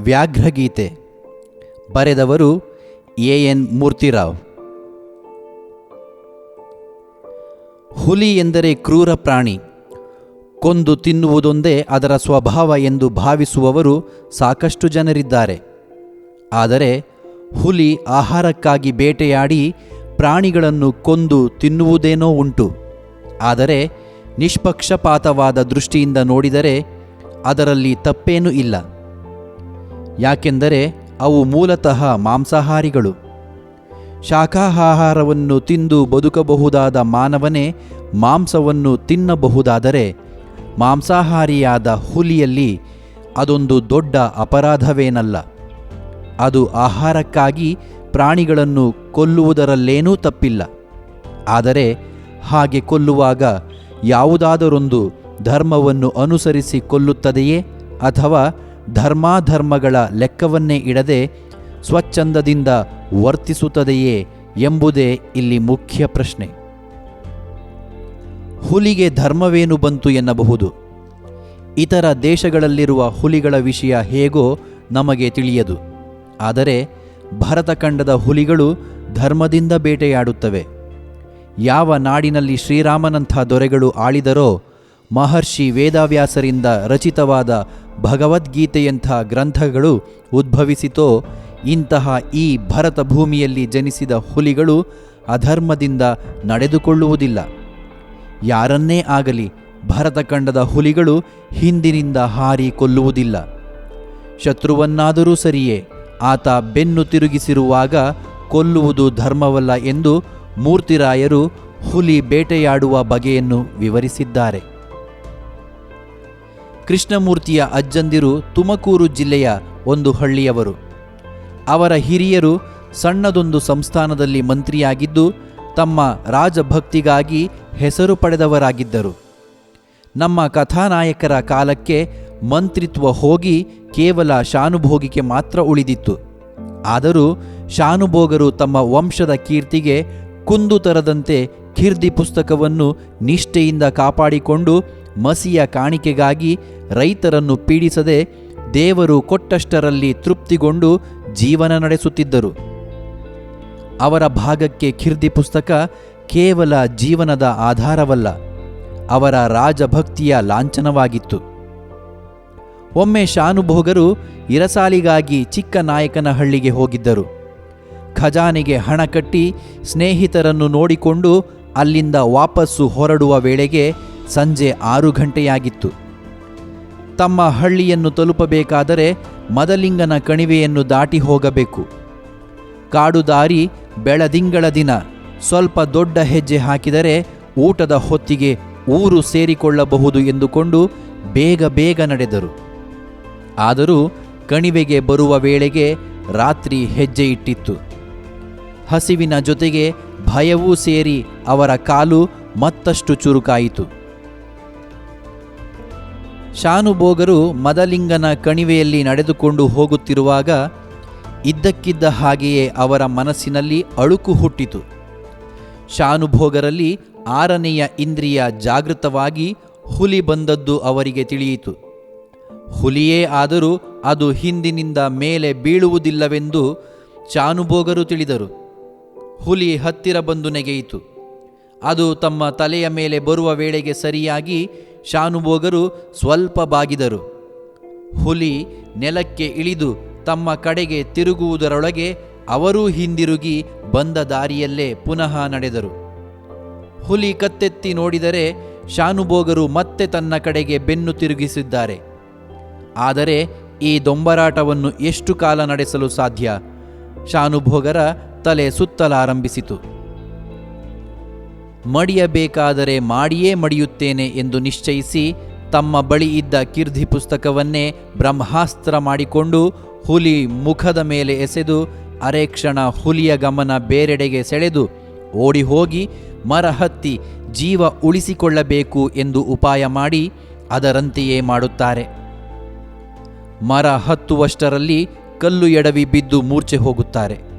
ವ್ಯಾಘ್ರಗೀತೆ ಬರೆದವರು A N Murthy Rao. ಹುಲಿ ಎಂದರೆ ಕ್ರೂರ ಪ್ರಾಣಿ, ಕೊಂದು ತಿನ್ನುವುದೊಂದೇ ಅದರ ಸ್ವಭಾವ ಎಂದು ಭಾವಿಸುವವರು ಸಾಕಷ್ಟು ಜನರಿದ್ದಾರೆ. ಆದರೆ ಹುಲಿ ಆಹಾರಕ್ಕಾಗಿ ಬೇಟೆಯಾಡಿ ಪ್ರಾಣಿಗಳನ್ನು ಕೊಂದು ತಿನ್ನುವುದೇನೋ ಉಂಟು. ಆದರೆ ನಿಷ್ಪಕ್ಷಪಾತವಾದ ದೃಷ್ಟಿಯಿಂದ ನೋಡಿದರೆ ಅದರಲ್ಲಿ ತಪ್ಪೇನೂ ಇಲ್ಲ. ಯಾಕೆಂದರೆ ಅವು ಮೂಲತಃ ಮಾಂಸಾಹಾರಿಗಳು. ಶಾಖಾಹಾರವನ್ನು ತಿಂದು ಬದುಕಬಹುದಾದ ಮಾನವನೇ ಮಾಂಸವನ್ನು ತಿನ್ನಬಹುದಾದರೆ ಮಾಂಸಾಹಾರಿಯಾದ ಹುಲಿಯಲ್ಲಿ ಅದೊಂದು ದೊಡ್ಡ ಅಪರಾಧವೇನಲ್ಲ. ಅದು ಆಹಾರಕ್ಕಾಗಿ ಪ್ರಾಣಿಗಳನ್ನು ಕೊಲ್ಲುವುದರಲ್ಲೇನೂ ತಪ್ಪಿಲ್ಲ. ಆದರೆ ಹಾಗೆ ಕೊಲ್ಲುವಾಗ ಯಾವುದಾದರೊಂದು ಧರ್ಮವನ್ನು ಅನುಸರಿಸಿ ಕೊಲ್ಲುತ್ತದೆಯೇ ಅಥವಾ ಧರ್ಮಾಧರ್ಮಗಳ ಲೆಕ್ಕವನ್ನೇ ಇಡದೆ ಸ್ವಚ್ಛಂದದಿಂದ ವರ್ತಿಸುತ್ತದೆಯೇ ಎಂಬುದೇ ಇಲ್ಲಿ ಮುಖ್ಯ ಪ್ರಶ್ನೆ. ಹುಲಿಗೆ ಧರ್ಮವೇನು ಬಂತು ಎನ್ನಬಹುದು? ಇತರ ದೇಶಗಳಲ್ಲಿರುವ ಹುಲಿಗಳ ವಿಷಯ ಹೇಗೋ ನಮಗೆ ತಿಳಿಯದು. ಆದರೆ ಭರತಖಂಡದ ಹುಲಿಗಳು ಧರ್ಮದಿಂದ ಬೇಟೆಯಾಡುತ್ತವೆ. ಯಾವ ನಾಡಿನಲ್ಲಿ ಶ್ರೀರಾಮನಂಥ ದೊರೆಗಳು ಆಳಿದರೋ ಮಹರ್ಷಿ ವೇದವ್ಯಾಸರಿಂದ ರಚಿತವಾದ ಭಗವದ್ಗೀತೆಯಂಥ ಗ್ರಂಥಗಳು ಉದ್ಭವಿಸಿತೋ, ಇಂತಹ ಈ ಭರತ ಭೂಮಿಯಲ್ಲಿ ಜನಿಸಿದ ಹುಲಿಗಳು ಅಧರ್ಮದಿಂದ ನಡೆದುಕೊಳ್ಳುವುದಿಲ್ಲ. ಯಾರನ್ನೇ ಆಗಲಿ ಭರತಖಂಡದ ಹುಲಿಗಳು ಹಿಂದಿನಿಂದ ಹಾರಿ ಕೊಲ್ಲುವುದಿಲ್ಲ. ಶತ್ರುವನ್ನಾದರೂ ಸರಿಯೇ, ಆತ ಬೆನ್ನು ತಿರುಗಿಸಿರುವಾಗ ಕೊಲ್ಲುವುದು ಧರ್ಮವಲ್ಲ ಎಂದು ಮೂರ್ತಿರಾಯರು ಹುಲಿ ಬೇಟೆಯಾಡುವ ಬಗೆಯನ್ನು ವಿವರಿಸಿದ್ದಾರೆ. ಕೃಷ್ಣಮೂರ್ತಿಯ ಅಜ್ಜಂದಿರು ತುಮಕೂರು ಜಿಲ್ಲೆಯ ಒಂದು ಹಳ್ಳಿಯವರು. ಅವರ ಹಿರಿಯರು ಸಣ್ಣದೊಂದು ಸಂಸ್ಥಾನದಲ್ಲಿ ಮಂತ್ರಿಯಾಗಿದ್ದು, ತಮ್ಮ ರಾಜಭಕ್ತಿಗಾಗಿ ಹೆಸರು ಪಡೆದವರಾಗಿದ್ದರು. ನಮ್ಮ ಕಥಾನಾಯಕರ ಕಾಲಕ್ಕೆ ಮಂತ್ರಿತ್ವ ಹೋಗಿ ಕೇವಲ ಶಾನುಭೋಗಿಕೆ ಮಾತ್ರ ಉಳಿದಿತ್ತು. ಆದರೂ ಶಾನುಭೋಗರು ತಮ್ಮ ವಂಶದ ಕೀರ್ತಿಗೆ ಕುಂದು ತರದಂತೆ ಕೀರ್ತಿ ಪುಸ್ತಕವನ್ನು ನಿಷ್ಠೆಯಿಂದ ಕಾಪಾಡಿಕೊಂಡು ಮಸಿಯ ಕಾಣಿಕೆಗಾಗಿ ರೈತರನ್ನು ಪೀಡಿಸದೆ ದೇವರು ಕೊಟ್ಟಷ್ಟರಲ್ಲಿ ತೃಪ್ತಿಗೊಂಡು ಜೀವನ ನಡೆಸುತ್ತಿದ್ದರು. ಅವರ ಭಾಗಕ್ಕೆ ಖಿರ್ದಿ ಪುಸ್ತಕ ಕೇವಲ ಜೀವನದ ಆಧಾರವಲ್ಲ, ಅವರ ರಾಜಭಕ್ತಿಯ ಲಾಂಛನವಾಗಿತ್ತು. ಒಮ್ಮೆ ಶಾನುಭೋಗರು ಇರಸಾಲಿಗಾಗಿ ಚಿಕ್ಕನಾಯಕನಹಳ್ಳಿಗೆ ಹೋಗಿದ್ದರು. ಖಜಾನೆಗೆ ಹಣ ಕಟ್ಟಿ ಸ್ನೇಹಿತರನ್ನು ನೋಡಿಕೊಂಡು ಅಲ್ಲಿಂದ ವಾಪಸ್ಸು ಹೊರಡುವ ವೇಳೆಗೆ ಸಂಜೆ ಆರು ಗಂಟೆಯಾಗಿತ್ತು. ತಮ್ಮ ಹಳ್ಳಿಯನ್ನು ತಲುಪಬೇಕಾದರೆ ಮದಲಿಂಗನ ಕಣಿವೆಯನ್ನು ದಾಟಿ ಹೋಗಬೇಕು. ಕಾಡುದಾರಿ ಬೆಳದಿಂಗಳ ದಿನ. ಸ್ವಲ್ಪ ದೊಡ್ಡ ಹೆಜ್ಜೆ ಹಾಕಿದರೆ ಊಟದ ಹೊತ್ತಿಗೆ ಊರು ಸೇರಿಕೊಳ್ಳಬಹುದು ಎಂದುಕೊಂಡು ಬೇಗ ಬೇಗ ನಡೆದರು. ಆದರೂ ಕಣಿವೆಗೆ ಬರುವ ವೇಳೆಗೆ ರಾತ್ರಿ ಹೆಜ್ಜೆ ಇಟ್ಟಿತ್ತು. ಹಸಿವಿನ ಜೊತೆಗೆ ಭಯವೂ ಸೇರಿ ಅವರ ಕಾಲು ಮತ್ತಷ್ಟು ಚುರುಕಾಯಿತು. ಶಾನುಭೋಗರು ಮದಲಿಂಗನ ಕಣಿವೆಯಲ್ಲಿ ನಡೆದುಕೊಂಡು ಹೋಗುತ್ತಿರುವಾಗ ಇದ್ದಕ್ಕಿದ್ದ ಹಾಗೆಯೇ ಅವರ ಮನಸ್ಸಿನಲ್ಲಿ ಅಳುಕು ಹುಟ್ಟಿತು. ಶಾನುಭೋಗರಲ್ಲಿ ಆರನೆಯ ಇಂದ್ರಿಯ ಜಾಗೃತವಾಗಿ ಹುಲಿ ಬಂದದ್ದು ಅವರಿಗೆ ತಿಳಿಯಿತು. ಹುಲಿಯೇ ಆದರೂ ಅದು ಹಿಂದಿನಿಂದ ಮೇಲೆ ಬೀಳುವುದಿಲ್ಲವೆಂದು ಶಾನುಭೋಗರು ತಿಳಿದರು. ಹುಲಿ ಹತ್ತಿರ ಬಂದು ನೆಗೆಯಿತು. ಅದು ತಮ್ಮ ತಲೆಯ ಮೇಲೆ ಬರುವ ವೇಳೆಗೆ ಸರಿಯಾಗಿ ಶಾನುಭೋಗರು ಸ್ವಲ್ಪ ಬಾಗಿದರು. ಹುಲಿ ನೆಲಕ್ಕೆ ಇಳಿದು ತಮ್ಮ ಕಡೆಗೆ ತಿರುಗುವುದರೊಳಗೆ ಅವರೂ ಹಿಂದಿರುಗಿ ಬಂದ ದಾರಿಯಲ್ಲೇ ಪುನಃ ನಡೆದರು. ಹುಲಿ ಕತ್ತೆತ್ತಿ ನೋಡಿದರೆ ಶಾನುಭೋಗರು ಮತ್ತೆ ತನ್ನ ಕಡೆಗೆ ಬೆನ್ನು ತಿರುಗಿಸಿದ್ದಾರೆ. ಆದರೆ ಈ ದೊಂಬರಾಟವನ್ನು ಎಷ್ಟು ಕಾಲ ನಡೆಸಲು ಸಾಧ್ಯ? ಶಾನುಭೋಗರ ತಲೆ ಸುತ್ತಲಾರಂಭಿಸಿತು. ಮಡಿಯಬೇಕಾದರೆ ಮಾಡಿಯೇ ಮಡಿಯುತ್ತೇನೆ ಎಂದು ನಿಶ್ಚಯಿಸಿ ತಮ್ಮ ಬಳಿ ಇದ್ದ ಕಿರ್ಧಿ ಪುಸ್ತಕವನ್ನೇ ಬ್ರಹ್ಮಾಸ್ತ್ರ ಮಾಡಿಕೊಂಡು ಹುಲಿ ಮುಖದ ಮೇಲೆ ಎಸೆದು ಅರೆಕ್ಷಣ ಹುಲಿಯ ಗಮನ ಬೇರೆಡೆಗೆ ಸೆಳೆದು ಓಡಿ ಹೋಗಿ ಮರ ಹತ್ತಿ ಜೀವ ಉಳಿಸಿಕೊಳ್ಳಬೇಕು ಎಂದು ಉಪಾಯ ಮಾಡಿ ಅದರಂತೆಯೇ ಮಾಡುತ್ತಾರೆ. ಮರ ಹತ್ತುವಷ್ಟರಲ್ಲಿ ಕಲ್ಲು ಎಡವಿ ಬಿದ್ದು ಮೂರ್ಛೆ ಹೋಗುತ್ತಾರೆ.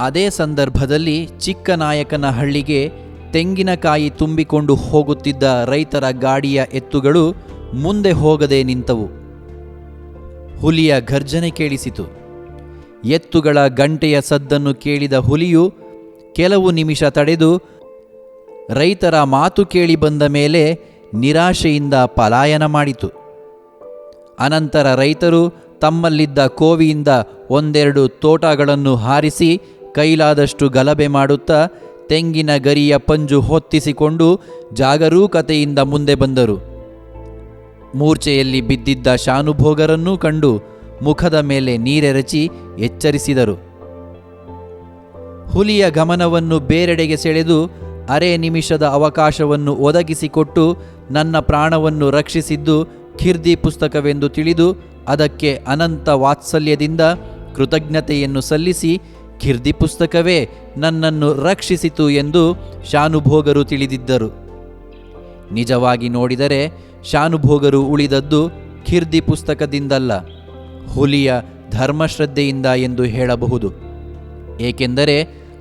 ಅದೇ ಸಂದರ್ಭದಲ್ಲಿ ಚಿಕ್ಕನಾಯಕನ ಹಳ್ಳಿಗೆ ತೆಂಗಿನಕಾಯಿ ತುಂಬಿಕೊಂಡು ಹೋಗುತ್ತಿದ್ದ ರೈತರ ಗಾಡಿಯ ಎತ್ತುಗಳು ಮುಂದೆ ಹೋಗದೆ ನಿಂತವು. ಹುಲಿಯ ಘರ್ಜನೆ ಕೇಳಿಸಿತು. ಎತ್ತುಗಳ ಗಂಟೆಯ ಸದ್ದನ್ನು ಕೇಳಿದ ಹುಲಿಯು ಕೆಲವು ನಿಮಿಷ ತಡೆದು ರೈತರ ಮಾತು ಕೇಳಿ ಬಂದ ಮೇಲೆ ನಿರಾಶೆಯಿಂದ ಪಲಾಯನ ಮಾಡಿತು. ಅನಂತರ ರೈತರು ತಮ್ಮಲ್ಲಿದ್ದ ಕೋವಿಯಿಂದ ಒಂದೆರಡು ತೋಟಗಳನ್ನು ಹಾರಿಸಿ ಕೈಲಾದಷ್ಟು ಗಲಭೆ ಮಾಡುತ್ತಾ ತೆಂಗಿನ ಗರಿಯ ಪಂಜು ಹೊತ್ತಿಸಿಕೊಂಡು ಜಾಗರೂಕತೆಯಿಂದ ಮುಂದೆ ಬಂದರು. ಮೂರ್ಛೆಯಲ್ಲಿ ಬಿದ್ದಿದ್ದ ಶಾನುಭೋಗರನ್ನೂ ಕಂಡು ಮುಖದ ಮೇಲೆ ನೀರೆರಚಿ ಎಚ್ಚರಿಸಿದರು. ಹುಲಿಯ ಗಮನವನ್ನು ಬೇರೆಡೆಗೆ ಸೆಳೆದು ಅರೆ ನಿಮಿಷದ ಅವಕಾಶವನ್ನು ಒದಗಿಸಿಕೊಟ್ಟು ನನ್ನ ಪ್ರಾಣವನ್ನು ರಕ್ಷಿಸಿದ್ದು ಖಿರ್ದಿ ಪುಸ್ತಕವೆಂದು ತಿಳಿದು ಅದಕ್ಕೆ ಅನಂತ ವಾತ್ಸಲ್ಯದಿಂದ ಕೃತಜ್ಞತೆಯನ್ನು ಸಲ್ಲಿಸಿ ಖಿರ್ದಿ ಪುಸ್ತಕವೇ ನನ್ನನ್ನು ರಕ್ಷಿಸಿತು ಎಂದು ಶಾನುಭೋಗರು ತಿಳಿದಿದ್ದರು. ನಿಜವಾಗಿ ನೋಡಿದರೆ ಶಾನುಭೋಗರು ಉಳಿದದ್ದು ಖಿರ್ದಿ ಪುಸ್ತಕದಿಂದಲ್ಲ, ಹುಲಿಯ ಧರ್ಮಶ್ರದ್ಧೆಯಿಂದ ಎಂದು ಹೇಳಬಹುದು. ಏಕೆಂದರೆ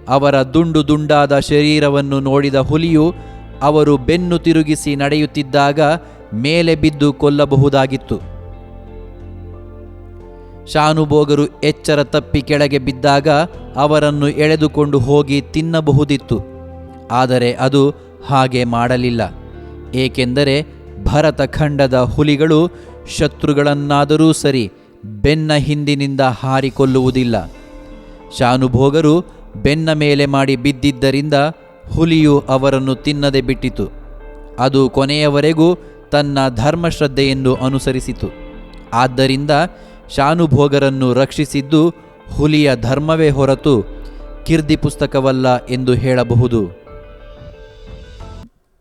ಅವರ ದುಂಡು ದುಂಡಾದ ಶರೀರವನ್ನು ನೋಡಿದ ಹುಲಿಯು ಅವರು ಬೆನ್ನು ತಿರುಗಿಸಿ ನಡೆಯುತ್ತಿದ್ದಾಗ ಮೇಲೆ ಬಿದ್ದು ಕೊಲ್ಲಬಹುದಾಗಿತ್ತು. ಶಾನುಭೋಗರು ಎಚ್ಚರ ತಪ್ಪಿ ಕೆಳಗೆ ಬಿದ್ದಾಗ ಅವರನ್ನು ಎಳೆದುಕೊಂಡು ಹೋಗಿ ತಿನ್ನಬಹುದಿತ್ತು. ಆದರೆ ಅದು ಹಾಗೆ ಮಾಡಲಿಲ್ಲ. ಏಕೆಂದರೆ ಭರತ ಖಂಡದ ಹುಲಿಗಳು ಶತ್ರುಗಳನ್ನಾದರೂ ಸರಿ ಬೆನ್ನ ಹಿಂದಿನಿಂದ ಹಾರಿಕೊಲ್ಲುವುದಿಲ್ಲ ಶಾನುಭೋಗರು ಬೆನ್ನ ಮೇಲೆ ಮಾಡಿ ಬಿದ್ದಿದ್ದರಿಂದ ಹುಲಿಯು ಅವರನ್ನು ತಿನ್ನದೆ ಬಿಟ್ಟಿತು. ಅದು ಕೊನೆಯವರೆಗೂ ತನ್ನ ಧರ್ಮಶ್ರದ್ಧೆಯನ್ನು ಅನುಸರಿಸಿತು. ಆದ್ದರಿಂದ ಶಾನುಭೋಗರನ್ನು ರಕ್ಷಿಸಿದ್ದು ಹುಲಿಯ ಧರ್ಮವೇ ಹೊರತು ಕಿರ್ದಿ ಪುಸ್ತಕವಲ್ಲ ಎಂದು ಹೇಳಬಹುದು.